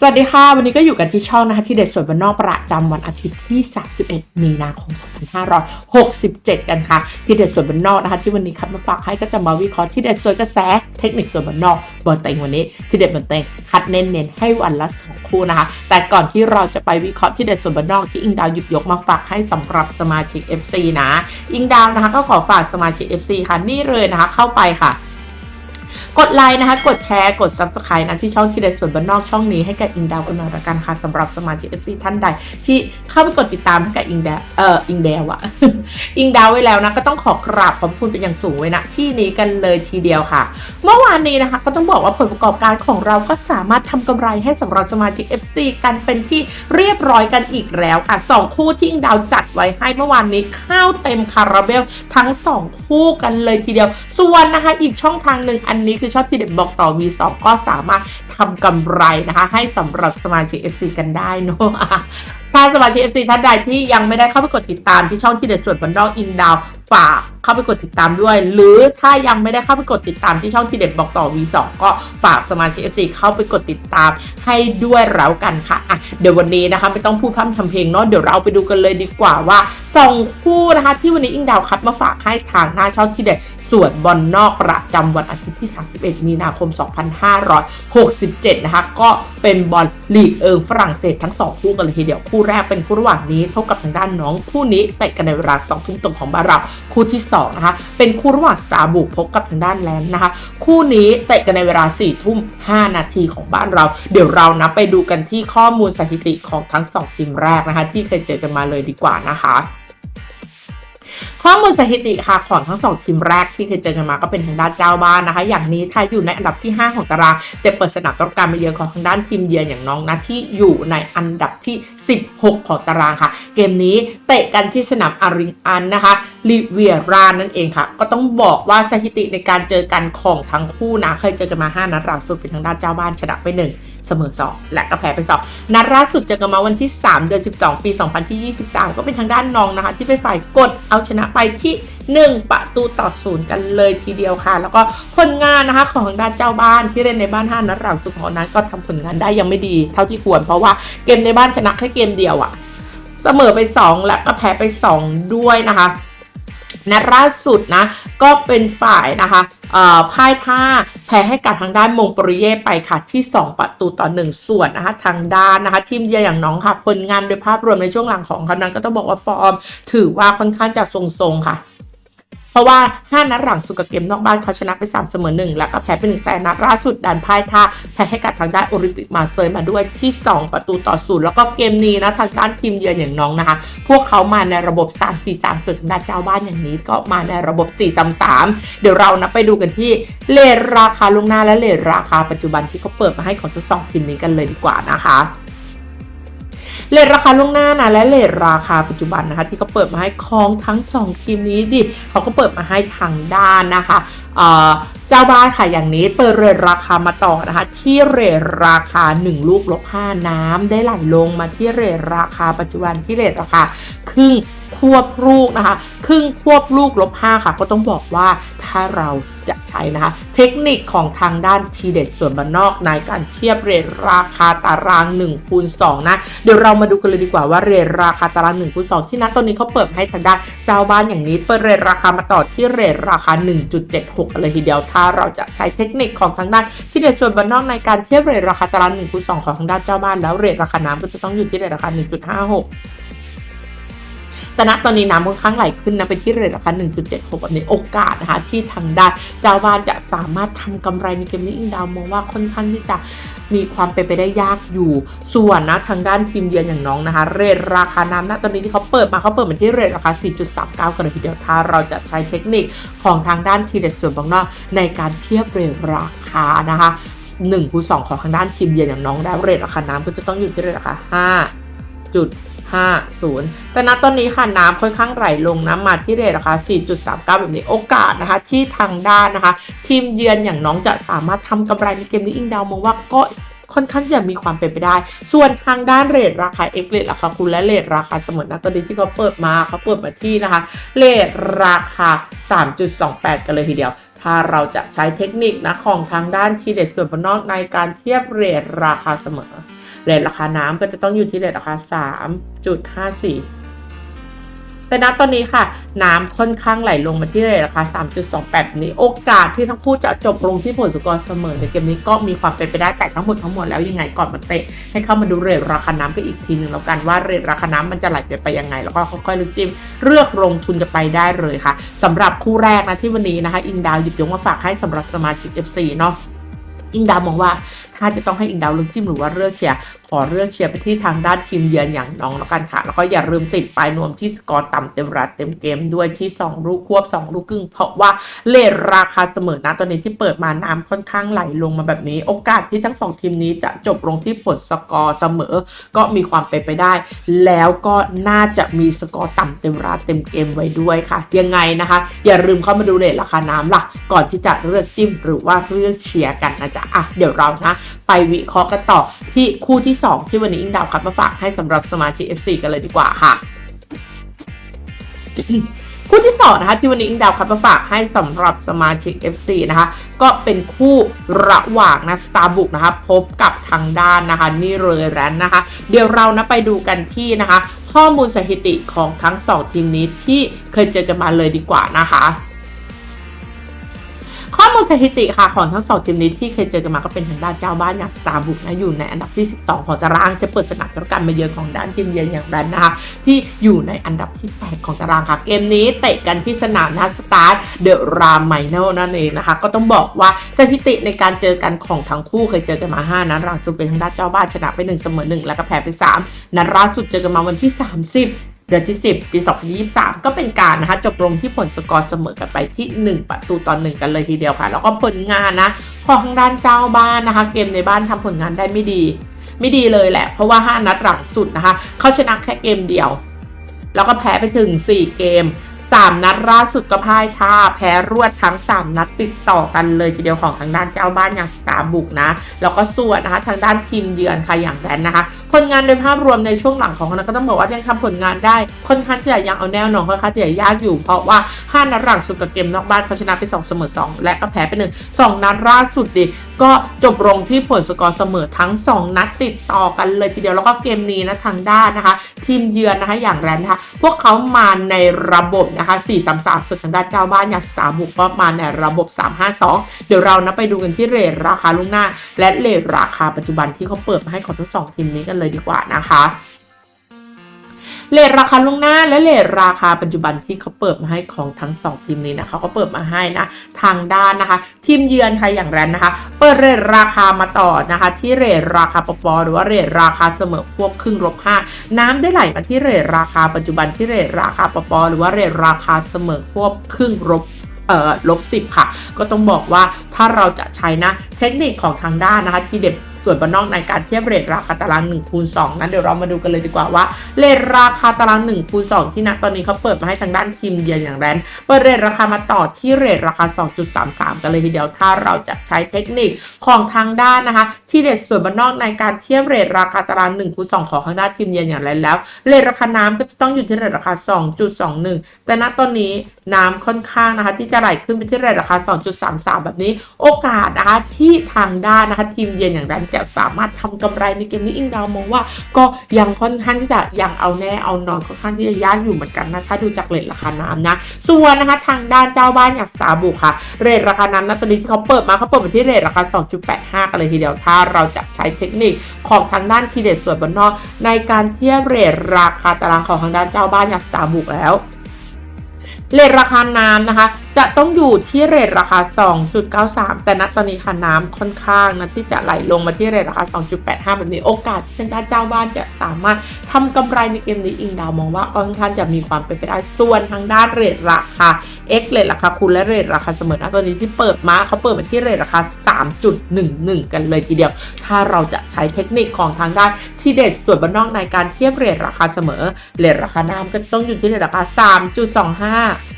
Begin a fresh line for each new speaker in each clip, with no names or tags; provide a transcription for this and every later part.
สวัสดีค่ะ วันนี้ก็อยู่กันที่ช่องนะคะที่เด็ดสวยบนนอกประจำวันอาทิตย์ที่ 31 มีนาคม 2567 กันค่ะ ที่เด็ดสวยบนนอกนะคะ ที่วันนี้คัดมาฝากให้ก็จะมาวิเคราะห์ที่เด็ดสวยกระแสเทคนิคสวยบนนอกบอลเต็งวันนี้ ที่เด็ดบอลเต็งคัดเน้นๆให้วันละ2คู่นะคะ แต่ก่อนที่เราจะไปวิเคราะห์ที่เด็ดสวยบนนอกที่อิงดาวหยิบยกมาฝากให้สำหรับสมาชิก FC นะ อิงดาวนะคะก็ขอฝากสมาชิก FC ค่ะนี่เลยนะคะเข้าไปค่ะ กดไลค์นะคะ กดแชร์ กด subscribe นะที่ช่องทีเด็ดส่วนบนนอกช่องนี้ให้กับอิงดาวกันหน่อยละกันค่ะสำหรับสมาชิก FC ท่านใด ที่เข้าไปกดติดตามให้กับอิงดาวเอ่ออิงดาวอะอิงดาวไว้แล้วนะก็ต้องขอกราบขอบคุณเป็นอย่างสูงไว้นะที่นี้กันเลยทีเดียวค่ะ เมื่อวานนี้นะคะก็ต้องบอกว่าผลประกอบการของเราก็สามารถทำกำไรให้สำหรับสมาชิก FC กันเป็นที่เรียบร้อยกันอีกแล้วค่ะสองคู่ที่อิงดาวจัดไว้ให้เมื่อวานนี้เข้าเต็มคาราเบลทั้งสองคู่กันเลยทีเดียว ส่วนนะคะอีกช่องทางหนึ่งอันนี้คือช็อตที่เด็ดบอกต่อ V2 ก็สามารถทำกำไรนะคะ ให้สำหรับสมาชิก FC กันได้เนาะถ้าสมาชิก FC ท่านใดที่ยังไม่ได้เข้าไปกดติดตามที่ช่องที่เด็ดส่วนบันดอกอินดาวฝาก เข้าไปกดติดตามด้วย หรือถ้ายังไม่ได้เข้าไปกดติดตามที่ช่องทีเด็ดบอกต่อ V2 ก็ฝากสมาชิก FC เข้าไปกดติดตามให้ด้วยแล้วกันค่ะอะ เดี๋ยววันนี้นะคะไม่ต้องพูดพร่ำทำเพลงเนาะเดี๋ยวเราไปดูกันเลยดีกว่าว่าสองคู่นะคะที่วันนี้อิงดาวคัดมาฝากให้ทางหน้าช่องทีเด็ดส่วนบอลนอกประจำวันอาทิตย์ที่ 31 มีนาคม 2567 นะคะ ก็เป็นบอลลีกเอิงฝรั่งเศสทั้ง 2 คู่กันเลยทีเดียวคู่แรกเป็นคู่ระหว่างนี้เท่ากับทางด้านน้องคู่นี้เตะกันในเวลา2ทุ่มตรงของบ้านเราคู่ที่2นะคะ เป็นคู่ระหว่างสตาร์บุกพบกับทางด้านแลนด์นะคะ คู่นี้เตะกันในเวลา4ทุ่ม5นาทีของบ้านเรา เดี๋ยวเรานะไปดูกันที่ข้อมูลสถิติของทั้ง 2 ทีมแรกนะคะ ที่เคยเจอกันมาเลยดีกว่านะคะ ข้อมูลสถิติค่ะของทั้งสองทีมแรกที่เคยเจอกันมาก็เป็นทางด้านเจ้าบ้านนะคะ อย่างนี้ถ้าอยู่ในอันดับที่ 5 ของตารางแต่เปิดสนามต้อนการมาเยือนของทางด้านทีมเยือนอย่างน้องนะที่อยู่ในอันดับที่ 16 ของตารางค่ะ เกมนี้เตะกันที่สนามอาริงอันนะคะลิเวียรานั่นเองค่ะ ก็ต้องบอกว่าสถิติในการเจอกันของทั้งคู่นะเคยเจอกันมา 5 นัดล่าสุดเป็นทางด้านเจ้าบ้านชนะไป 1 เสมอ 2 และก็แพ้ไป 2 นัดล่าสุดเจอกันมาวันที่ 3 เดือน 12 ปี 2023 ก็เป็นทางด้านน้องนะคะ ที่เป็นฝ่ายกดเอาชนะไปไปที่ 1 ประตูต่อศูนย์กันเลยทีเดียวค่ะ แล้วก็ผลงานนะคะ ของด้านเจ้าบ้านที่เล่นในบ้าน5นัดล่าสุดของนั้นก็ทำผลงานได้ยังไม่ดี เท่าที่ควรเพราะว่าเกมในบ้านชนะแค่เกมเดียวอะเสมอไป 2 และก็แพ้ไป 2 ด้วยนะคะนัดล่าสุดนะก็เป็นฝ่ายนะคะ พ่ายท่าแพ้ให้กับทางด้านมงปริเย่ไปค่ะที่ 2 ประตูต่อ 1 ส่วนนะคะทางด้านนะคะทีมเยือนอย่างน้องค่ะผลงานโดยภาพรวมในช่วงหลังของเขานั้นก็ต้องบอกว่าฟอร์ม ถือว่าค่อนข้างจะทรงๆค่ะ เพราะว่า 5 นัดหลังสุดกับเกมนอกบ้านเขาชนะไป 3 เสมอ 1 แล้วก็แพ้ไป1แต่นัดล่าสุดดันพ่ายท่าแพ้ให้กับทางด้านโอลิมปิกมาเซยมาด้วยที่ 2 ประตูต่อศูนย์แล้วก็เกมนี้นะทางด้านทีมเยือนอย่างน้องนะคะ พวกเขามาในระบบ 3 4 3 ส่วนทางด้านเจ้าบ้านอย่างนี้ ก็มาในระบบ 4 3 3 เดี๋ยวเรานะไปดูกันที่เลทราคาลวงหน้าและเลทราคาปัจจุบันที่เขาเปิดมาให้ของทั้งสองทีมนี้กันเลยดีกว่านะคะ เลทราคาล่วงหน้านะและเลทราคาปัจจุบันนะคะ ที่เขาเปิดมาให้ของทั้ง 2 ทีมนี้ดิเขาก็เปิดมาให้ทางด้านนะคะเจ้าบ้านค่ะอย่างนี้เปิดเรทราคามาต่อนะคะ ที่เรทราคา 1 ลูกลบ5น้ำได้ไหลลงมาที่เรทราคาปัจจุบันที่เรทราคาครึ่ง ควบลูกนะคะ ครึ่งควบลูกลบ5ค่ะ ก็ต้องบอกว่าถ้าเราจะใช้นะคะ เทคนิคของทางด้านทีเด็ดส่วนบนนอกในการเทียบเรทราคาตาราง1คูณ2นะเดี๋ยวเรามาดูกันเลยดีกว่าว่าเรทราคาตาราง1คูณ2ที่นัดตอนนี้เขาเปิดให้ทางด้านเจ้าบ้านอย่างนี้เปิดเรทราคามาต่อที่เรทราคา 1.76กันเลยทีเดียวถ้าเราจะใช้เทคนิคของทางด้านทีเด็ดส่วนบนนอกในการเทียบเรทราคาตาราง1คูณ2ของทางด้านเจ้าบ้านแล้วเรทราคาน้ำก็จะต้องอยู่ที่เรทราคา 1.56 แต่ณตอนนี้น้ำค่อนข้างไหลขึ้นนะเป็นที่เรทราคา 1.76 แบบนี้โอกาสนะคะที่ทางด้านเจ้าบ้านจะสามารถทำกำไรในเกมนี้อิงดาวมองว่าค่อนข้างที่จะมีความเป็นไปได้ยากอยู่ ส่วนนะทางด้านทีมเยือนอย่างน้องนะคะ เรทราคาน้ำณตอนนี้ที่เขาเปิดมาเขาเปิดมาที่เรทราคา 4.39 กันเลยทีเดียวถ้าเราจะใช้เทคนิคของทางด้านทีเด็ดส่วนบางนอกในการเทียบเรทราคานะคะ1คูณ2ของทางด้านทีมเยือนอย่างน้องได้เรทราคาน้ำก็จะต้องอยู่ที่เรทราคา5จุด 50 แต่ณตอนนี้ค่ะน้ำค่อนข้างไหลลงนะมาที่เรทราคา 4.39 แบบนี้โอกาสนะคะ ที่ทางด้านนะคะ ทีมเยือนอย่างน้องจะสามารถทำกำไรในเกมนี้อิงดาวมองว่าก็ค่อนข้างที่จะมีความเป็นไปได้ ส่วนทางด้านเรทราคาเอ็กเรทราคาคุณและเรทราคาเสมอนะตอนนี้ที่เขาเปิดมาเขาเปิดมาที่นะคะเรทราคา 3.28 กันเลยทีเดียว ถ้าเราจะใช้เทคนิคนะของทางด้านทีเด็ดส่วนบนนอกในการเทียบเรทราคาเสมอ เรทราคาน้ำก็จะต้องอยู่ที่เรทราคาสามจุดห้าสี่แต่ณตอนนี้ค่ะ น้ำค่อนข้างไหลลงมาที่เรทราคา 3.28 นี้ โอกาสที่ทั้งคู่จะจบลงที่ผลสกอร์เสมอในเกมนี้ก็มีความเป็นไปได้แต่ทั้งหมดทั้งมวลแล้วยังไงก่อนมาเตะให้เข้ามาดูเรทราคาน้ำกันอีกทีหนึ่งแล้วกันว่าเรทราคาน้ำมันจะไหลไปไปยังไง แล้วก็ค่อยๆลือกจิ้มเลือกลงทุนกันไปได้เลยค่ะสำหรับคู่แรกนะที่วันนี้นะคะ อิงดาวหยิบยกมาฝากให้สำหรับสมาชิก FC เนาะอิงดาวมองว่า ถ้าจะต้องให้อิงดาวเลือกจิ้มหรือว่าเลือกเชียร์ขอเลือกเชียร์ไปที่ทางด้านทีมเยือนอย่างน้องแล้วกันค่ะ แล้วก็อย่าลืมติดปลายนวมที่สกอร์ต่ำเต็มรัดเต็มเกมด้วยที่ 2 ลูกควบ 2 ลูกครึ่ง เพราะว่าเลทราคาเสมอนะตอนนี้ที่เปิดมาน้ำค่อนข้างไหลลงมาแบบนี้ โอกาสที่ทั้งสองทีมนี้จะจบลงที่ผลสกอร์เสมอ ก็มีความเป็นไปได้ แล้วก็น่าจะมีสกอร์ต่ำเต็มรัดเต็มเกมไว้ด้วยค่ะ ยังไงนะคะ อย่าลืมเข้ามาดูเลทราคาน้ำล่ะ ก่อนที่จะเลือกจิ้มหรือว่าเลือกเชียร์กันนะจ๊ะอะเดี๋ยวเรานะไปวิเคราะห์กันต่อที่คู่ที่ 2 ที่วันนี้อิงดาวคัดมาฝากให้สำหรับสมาชิก FC กันเลยดีกว่าค่ะคู่ที่สองนะคะที่วันนี้อิงดาวคัดมาฝากให้สำหรับสมาชิก FC นะคะ ก็เป็นคู่ระหว่างนะสตาร์บุกนะคะ พบกับทางด้านนะคะ นี่เลยแรนนะคะ เดี๋ยวเรานะไปดูกันที่นะคะ ข้อมูลสถิติของทั้งสองทีมนี้ที่เคยเจอกันมาเลยดีกว่านะคะ ข้อมูลสถิติค่ะของทั้งสองทีมนี้ที่เคยเจอกันมาก็เป็นทางด้านเจ้าบ้านอย่างสตาร์บุกนะอยู่ในอันดับที่ 12 ของตารางจะเปิดสนามกับการมาเยือนของด้านทีมเยือนอย่างแรนนะคะที่อยู่ในอันดับที่ 8 ของตารางค่ะ เกมนี้เตะกันที่สนามนะสตาร์เดอะรามไมเนลนั่นเองนะคะ ก็ต้องบอกว่าสถิติในการเจอกันของทั้งคู่เคยเจอกันมา 5นัดล่าสุดเป็นทางด้านเจ้าบ้านชนะไป1เสมอ1แล้วก็แพ้ไป 3นัดล่าสุดเจอกันมาวันที่ 30 เดือนที่ 10 ปี 2023 ก็เป็นการนะคะจบลงที่ผลสกอร์เสมอกันไปที่ 1 ประตูต่อ1กันเลยทีเดียวค่ะ แล้วก็ผลงานนะของทางด้านเจ้าบ้านนะคะ เกมในบ้านทำผลงานได้ไม่ดี ไม่ดีเลยแหละ เพราะว่า 5 นัดหลังสุดนะคะ เขาชนะแค่เกมเดียว แล้วก็แพ้ไปถึง 4 เกม 3 นัดล่าสุดก็พ่ายท่าแพ้รวดทั้ง 3 นัดติดต่อกันเลยทีเดียวของทางด้านเจ้าบ้านอย่างสตาร์บุกนะ แล้วก็ส่วนนะคะทางด้านทีมเยือนค่ะอย่างแรนนะคะ ผลงานโดยภาพรวมในช่วงหลังของเขานะก็ต้องบอกว่ายังทำผลงานได้ค่อนข้างจะยังเอาแนวนอนค่อนข้างจะยากอยู่ เพราะว่า 5 นัดหลังสุดกับเกมนอกบ้านเขาชนะไป2เสมอ2 และก็แพ้ไป1 2นัดล่าสุดดิก็จบลงที่ผลสกอร์เสมอทั้ง 2 นัดติดต่อกันเลยทีเดียวแล้วก็เกมนี้นะทางด้านนะคะ ทีมเยือนนะคะอย่างแรนนะคะพวกเขามาในระบบนะคะ 4-3-3 ส่วนทางด้านเจ้าบ้านอย่างสตาร์บุกก็มาในระบบ 3-5-2 เดี๋ยวเรานะไปดูกันที่เรทราคาล่วงหน้า และเรทราคาปัจจุบันที่เขาเปิดมาให้ของทั้งสองทีมนี้กันเลยดีกว่านะคะ เลทราคาล่วงหน้าและเลทราคาปัจจุบันที่เขาเปิดมาให้ของทั้งสองทีมนี้นะเขาก็เปิดมาให้นะทางด้านนะคะ ทีมเยือนค่ะอย่างแรนนะคะ เปิดเรทราคามาต่อนะคะ ที่เรทราคาปปหรือว่าเรทราคาเสมอควบครึ่งลบห้าน้ำได้ไหลมาที่เรทราคาปัจจุบันที่เรทราคาปปหรือว่าเรทราคาเสมอควบครึ่งลบเอ่อลบสิบค่ะ ก็ต้องบอกว่าถ้าเราจะใช้นะเทคนิคของทางด้านนะคะ ที่เด็ด ส่วนบานนอกในการเทียบเรทราคาตาราง1คูณ2นั้นเดี๋ยวเรามาดูกันเลยดีกว่าว่าเรทราคาตาราง1คูณ2ที่ณตอนนี้เขาเปิดมาให้ทางด้านทีมเยือนอย่างแรนเปิดเรทราคามาต่อที่เรทราคา 2.33 กันเลยทีเดียวถ้าเราจะใช้เทคนิคของทางด้านนะคะ ที่เด็ดส่วนบานนอกในการเทียบเรทราคาตาราง1คูณ2ของทางด้านทีมเยือนอย่างแรนแล้วเรทราคาน้ำก็จะต้องอยู่ที่เรทราคา 2.21 แต่ณตอนนี้น้ำค่อนข้างนะคะ ที่จะไหลขึ้นไปที่เรทราคา 2.33 แบบนี้ โอกาสนะคะที่ทางด้านนะคะทีมเยือนอย่างแรนจะสามารถทำกำไรในเกมนี้อิงดาวมองว่า ก็ยังค่อนข้างที่จะยังเอาแน่เอานอนค่อนข้างที่จะยากอยู่เหมือนกันนะถ้าดูจากเรทราคาน้ำนะ ส่วนนะคะทางด้านเจ้าบ้านอย่างสตาร์บุกค่ะเรทราคาน้ำนะตอนนี้ที่เขาเปิดมาเขาเปิดมาที่เรทราคา 2.85 กันเลยทีเดียวถ้าเราจะใช้เทคนิคของทางด้านทีเด็ดส่วนบนนอกในการเทียบเรทราคาตารางของทางด้านเจ้าบ้านอย่างสตาร์บุกแล้วเรทราคาน้ำนะคะ จะต้องอยู่ที่เรทราคา 2.93 แต่ณตอนนี้ค่ะน้ำค่อนข้างนะที่จะไหลลงมาที่เรทราคา 2.85 แบบนี้โอกาสที่ทางด้านเจ้าบ้านจะสามารถทำกำไรในเกมนี้อิงดาวมองว่าก็ค่อนข้างจะมีความเป็นไปได้ส่วนทางด้านเรทราคา X เรทราคาคูณและเรทราคาเสมอนะตอนนี้ที่เปิดมาเขาเปิดมาที่เรทราคา 3.11 กันเลยทีเดียว ถ้าเราจะใช้เทคนิคของทางด้านที่เด็ดส่วนบนนอกในการเทียบเรทราคาเสมอเรทราคาน้ำก็ต้องอยู่ที่เรทราคา 3.25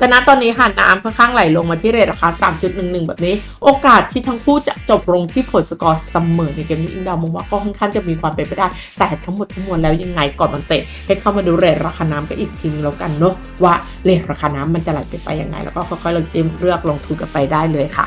แต่ณตอนนี้ค่ะน้ำค่อนข้างไหลลงมาที่เรทราคา 3.11 แบบนี้ โอกาสที่ทั้งคู่จะจบลงที่ผลสกอร์เสมอในเกมนี้อินดาวมองว่าก็ค่อนข้างจะมีความเป็นไปได้ แต่ทั้งหมดทั้งมวลแล้วยังไงก่อนมันเตะให้เข้ามาดูเรทราคาน้ำกันอีกทีนึงแล้วกันเนาะว่าเรทราคาน้ำมันจะไหลไปไปยังไง แล้วก็ค่อยๆเราจิ้มเลือกลงทุนกันไปได้เลยค่ะ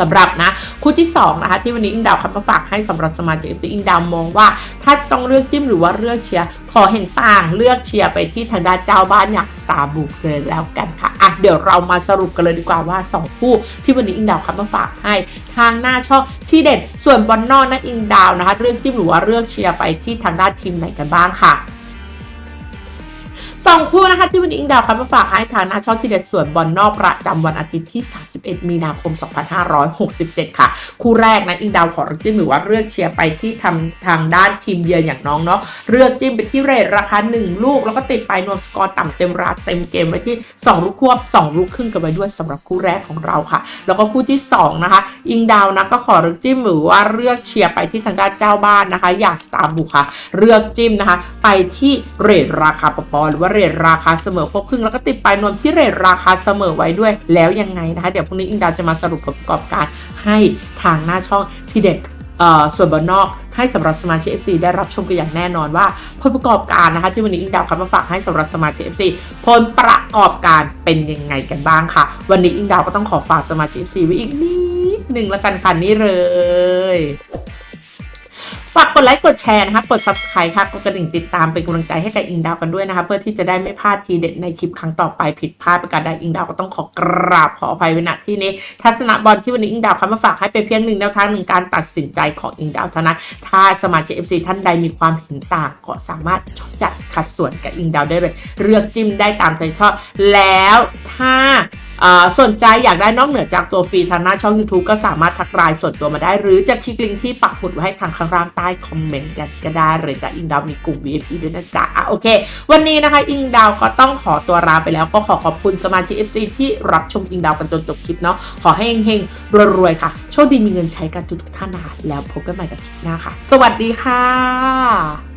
สำหรับนะคู่ที่2นะคะที่วันนี้อิงดาวคัดมาฝากให้สำหรับสมาชิกเอฟซีอิงดาวมองว่า ถ้าจะต้องเลือกจิ้มหรือว่าเลือกเชียร์ขอเห็นต่างเลือกเชียร์ไปที่ทางด้านเจ้าบ้านอย่างสตาร์บุกเลยแล้วกันค่ะอะเดี๋ยวเรามาสรุปกันเลยดีกว่าว่า 2 คู่ที่วันนี้อิงดาวคัดมาฝากให้ ทางหน้าช่องที่เด็ดส่วนบอลนอกนะอิงดาวนะคะเลือกจิ้มหรือว่าเลือกเชียร์ไปที่ทางด้านทีมไหนกันบ้างค่ะ สองคู่นะคะที่วันนี้อิงดาวคัดมาฝากให้ทางหน้าช่องที่เด็ดส่วนบอลนอกประจำวันอาทิตย์ที่ 31 มีนาคม 2567 ค่ะ คู่แรกนะอิงดาวขอจิ้มหรือว่าเลือกเชียร์ไปที่ทำทางด้านทีมเยือนอย่างน้องเนาะเลือกจิ้มไปที่เรทราคา 1 ลูก แล้วก็ติดไปนวมสกอร์ต่ำเต็มราเต็มเกมไว้ที่ 2 ลูกควบ 2 ลูกครึ่งกันไปด้วยสำหรับคู่แรกของเราค่ะ แล้วก็คู่ที่ 2 นะคะ อิงดาวนะก็ขอเลือกจิ้มหรือว่าเลือกเชียร์ไปที่ทางด้านเจ้าบ้านนะคะ อย่างสตาร์บุค่ะเลือกจิ้มนะคะ ไปที่เรทราคาปปอหรือว่าเรทราคาเสมอควบครึ่งแล้วก็ติดปลายนวมที่เรทราคาเสมอไว้ด้วย แล้วยังไงนะคะ เดี๋ยวพรุ่งนี้อิงดาวจะมาสรุปผลประกอบการให้ทางหน้าช่องทีเด็ดส่วนบนนอกให้สำหรับสมาชิก FC ได้รับชมกันอย่างแน่นอนว่า ผลประกอบการนะคะที่วันนี้อิงดาวคัดมาฝากให้สำหรับสมาชิก FC ผลประกอบการเป็นยังไงกันบ้างค่ะ วันนี้อิงดาวก็ต้องขอฝากสมาชิก FC ไว้อีกนิดหนึ่งแล้วกันค่ะนี่เลย ฝากกดไลค์กดแชร์นะคะกด subscribe ค่ะกดกระดิ่งติดตามเป็นกำลังใจให้กับอิงดาวกันด้วยนะคะเพื่อที่จะได้ไม่พลาดทีเด็ดในคลิปครั้งต่อไปผิดพลาดประการใดอิงดาวก็ต้องขอกราบขออภัยไว้ณที่นี้ทัศนะบอลที่วันนี้อิงดาวคัดมาฝากให้เป็นเพียงหนึ่งแนวทางหนึ่งการตัดสินใจของอิงดาวเท่านั้นถ้าสมาชิก FC ท่านใดมีความเห็นต่างก็สามารถจัดขัดส่วนกับอิงดาวได้เลย เลือกจิ้มได้ตามใจชอบแล้วถ้า สนใจอยากได้นอกเหนือจากตัวฟรีทางหน้าช่อง YouTube ก็สามารถทักไลน์ส่วนตัวมาได้ หรือจะคลิกลิงก์ที่ปักหมุดไว้ให้ทางข้างล่างใต้คอมเมนต์กันก็ได้เลยจ้ะอิงดาวมีกลุ่ม VIP ด้วยนะจ๊ะอะโอเค วันนี้นะคะ อิงดาวก็ต้องขอตัวลาไปแล้วก็ขอขอบคุณสมาชิก FC ที่รับชมอิงดาวกันจนจบคลิปเนาะขอให้เฮงๆรวยๆค่ะ โชคดีมีเงินใช้กันทุกท่านนะคะแล้วพบกันใหม่กับคลิปหน้าค่ะ สวัสดีค่ะ